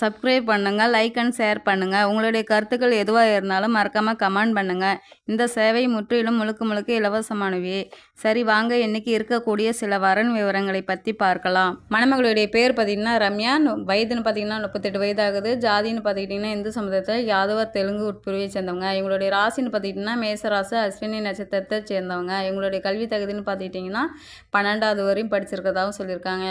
Subscribe பண்ணுங்கள் like and share பண்ணுங்கள் உங்களுடைய கருத்துக்கள் எதுவாக இருந்தாலும் மறக்காமல் கமெண்ட் பண்ணுங்கள் இந்த சேவை முற்றிலும் முழுக்க முழுக்க இலவசமானவே. சரி வாங்க இன்றைக்கி இருக்கக்கூடிய சில வரன் விவரங்களை பற்றி பார்க்கலாம். மணமகளுடைய பேர் பார்த்தீங்கன்னா ரம்யா. வயதுன்னு பார்த்தீங்கன்னா முப்பத்தெட்டு வயதாகுது. ஜாதின்னு பார்த்துக்கிட்டிங்கன்னா இந்து சமுதாயத்தில் யாதவர் தெலுங்கு உட்பிரிவை சேர்ந்தவங்க. இவங்களுடைய ராசின்னு பார்த்துக்கிட்டிங்கன்னா மேசராசு அஸ்வினி நட்சத்திரத்தை சேர்ந்தவங்க. இவங்களுடைய கல்வி தகுதின்னு பார்த்துக்கிட்டிங்கன்னா பன்னெண்டாவது வரையும் படிச்சிருக்கிறதாகவும் சொல்லியிருக்காங்க.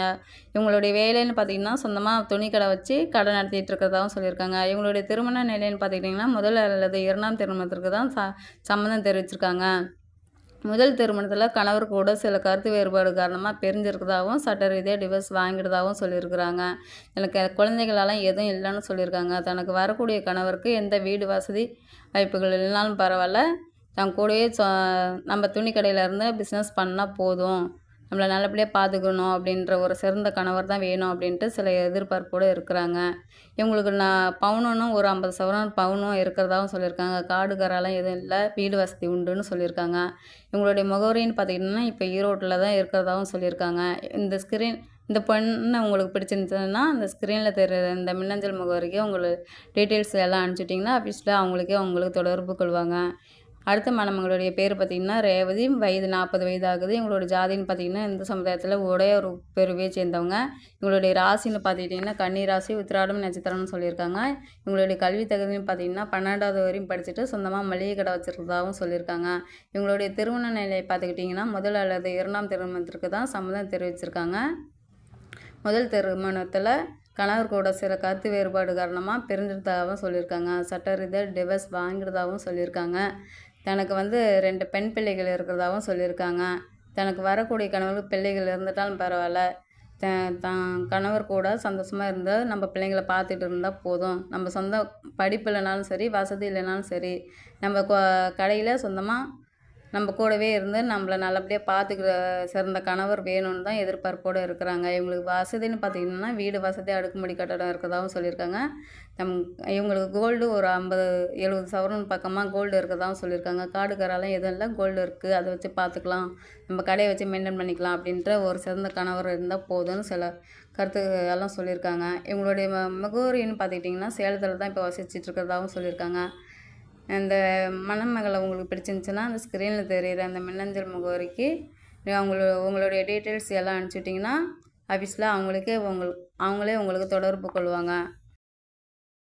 இவங்களுடைய வேலைன்னு பார்த்தீங்கன்னா சொந்தமாக துணிக்கடை வச்சு கடை நடத்திட்டு இருக்கிறதாகவும் சொல்லியிருக்காங்க. இவங்களுடைய திருமண நிலைன்னு பார்த்துக்கிட்டிங்கன்னா முதல் அல்லது இரண்டாம் திருமணத்திற்கு தான் ச சம்மந்தம் தெரிவிச்சிருக்காங்க. முதல் திருமணத்தில் கணவர் கூட சில கருத்து வேறுபாடு காரணமாக பிரிஞ்சிருக்கிறதாகவும் சட்ட ரீதியாக டிவோர்ஸ் வாங்கிடுதாகவும் சொல்லியிருக்கிறாங்க. எனக்கு குழந்தைகளெல்லாம் எதுவும் இல்லைன்னு சொல்லியிருக்காங்க. தனக்கு வரக்கூடிய கணவருக்கு எந்த வீடு வசதி வாய்ப்புகள் இல்லைனாலும் பரவாயில்ல. தன் கூடயே சொ நம்ம துணி கடையில் இருந்து பிஸ்னஸ் பண்ணால் போதும். நம்மளை நல்லபடியாக பார்த்துக்கணும் அப்படின்ற ஒரு சிறந்த கணவர் தான் வேணும் அப்படின்ட்டு சில எதிர்பார்ப்போடு இருக்கிறாங்க. இவங்களுக்கு நான் பவுனும் ஒரு ஐம்பது சவரன் பவுனும் இருக்கிறதாகவும் சொல்லியிருக்காங்க. காடு எதுவும் இல்லை. வீடு வசதி உண்டுன்னு சொல்லியிருக்காங்க. இவங்களுடைய முகவரின்னு பார்த்திங்கன்னா இப்போ ஈரோட்டில் தான் இருக்கிறதாகவும் சொல்லியிருக்காங்க. இந்த ஸ்க்ரீன் இந்த பொண்ணு உங்களுக்கு பிடிச்சிருந்துச்சுன்னா அந்த ஸ்க்ரீனில் தெரியுற இந்த மின்னஞ்சல் முகவரிக்கு உங்களுக்கு டீட்டெயில்ஸ் எல்லாம் அனுப்பிச்சிட்டிங்கன்னா ஆஃபீஸில் அவங்களுக்கே உங்களுக்கு தொடர்பு கொள்வாங்க. அடுத்த மணமகளுடைய பேர் பார்த்திங்கன்னா ரேவதி. வயது நாற்பது வயது ஆகுது இவங்களோட ஜாதின்னு பார்த்திங்கன்னா இந்த சமுதாயத்தில் ஒரே ஒரு பெருவையை சேர்ந்தவங்க. இவங்களுடைய ராசின்னு பார்த்துக்கிட்டிங்கன்னா கன்னி ராசி உத்திராடம் நட்சத்திரம்னு சொல்லியிருக்காங்க. இவங்களுடைய கல்வி தகுதின்னு பார்த்திங்கன்னா பன்னெண்டாவது வரையும் படிச்சுட்டு சொந்தமாக மளிகை கடை வச்சுருக்கிறதாகவும் சொல்லியிருக்காங்க. இவங்களுடைய திருமண நிலையை பார்த்துக்கிட்டிங்கன்னா முதல் அல்லது இரண்டாம் திருமணத்திற்கு தான் சம்மதம் தெரிவிச்சிருக்காங்க. முதல் திருமணத்தில் கணவர் கூட சில கருத்து வேறுபாடு காரணமாக பிரிஞ்சிருந்ததாகவும் சொல்லியிருக்காங்க. சட்ட ரீதியாக டிவர்ஸ் வாங்கிறதாகவும் சொல்லியிருக்காங்க. தனக்கு வந்து ரெண்டு பெண் பிள்ளைகள் இருக்கிறதாகவும் சொல்லியிருக்காங்க. தனக்கு வரக்கூடிய கணவருக்கு பிள்ளைகள் இருந்துட்டாலும் பரவாயில்ல. த தான் கணவர் கூட சந்தோஷமாக இருந்தால் நம்ம பிள்ளைங்களை பார்த்துட்டு இருந்தால் போதும். நம்ம சொந்த படிப்பு இல்லைனாலும் சரி வசதி இல்லைனாலும் சரி நம்ம கடையில் சொந்தமாக நம்ம கூடவே இருந்து நம்மளை நல்லபடியாக பார்த்துக்கிற சிறந்த கணவர் வேணும்னு தான் எதிர்பார்ப்போடு இருக்கிறாங்க. இவங்களுக்கு வசதின்னு பார்த்திங்கன்னா வீடு வசதி அடுக்குமடி கட்டடம் இருக்கிறதாகவும் சொல்லியிருக்காங்க. நம் இவங்களுக்கு கோல்டு ஒரு ஐம்பது எழுபது சவரன் பக்கமாக கோல்டு இருக்கிறதாகவும் சொல்லியிருக்காங்க. காடுக்காரெல்லாம் எதுவும் இல்லை கோல்டு இருக்குது அதை வச்சு பார்த்துக்கலாம் நம்ம கடையை வச்சு மெயின்டைன் பண்ணிக்கலாம் அப்படின்ற ஒரு சிறந்த கணவர் இருந்தால் போதும்னு சில கருத்து எல்லாம் சொல்லியிருக்காங்க. இவங்களுடைய ம முகவரின்னு பார்த்துக்கிட்டிங்கன்னா சேலத்தில் தான் இப்போ வசிச்சிட்டு இருக்கிறதாகவும் சொல்லியிருக்காங்க. அந்த மணமகளை உங்களுக்கு பிடிச்சிருந்துச்சுன்னா அந்த ஸ்க்ரீனில் தெரியிற அந்த மின்னஞ்சல் முகவரிக்கு அவங்களோட உங்களுடைய டீட்டெயில்ஸ் எல்லாம் அனுப்பிச்சிட்டிங்கன்னா ஆஃபீஸில் அவங்களுக்கே உங்களுக்கு அவங்களே உங்களுக்கு தொடர்பு கொள்வாங்க.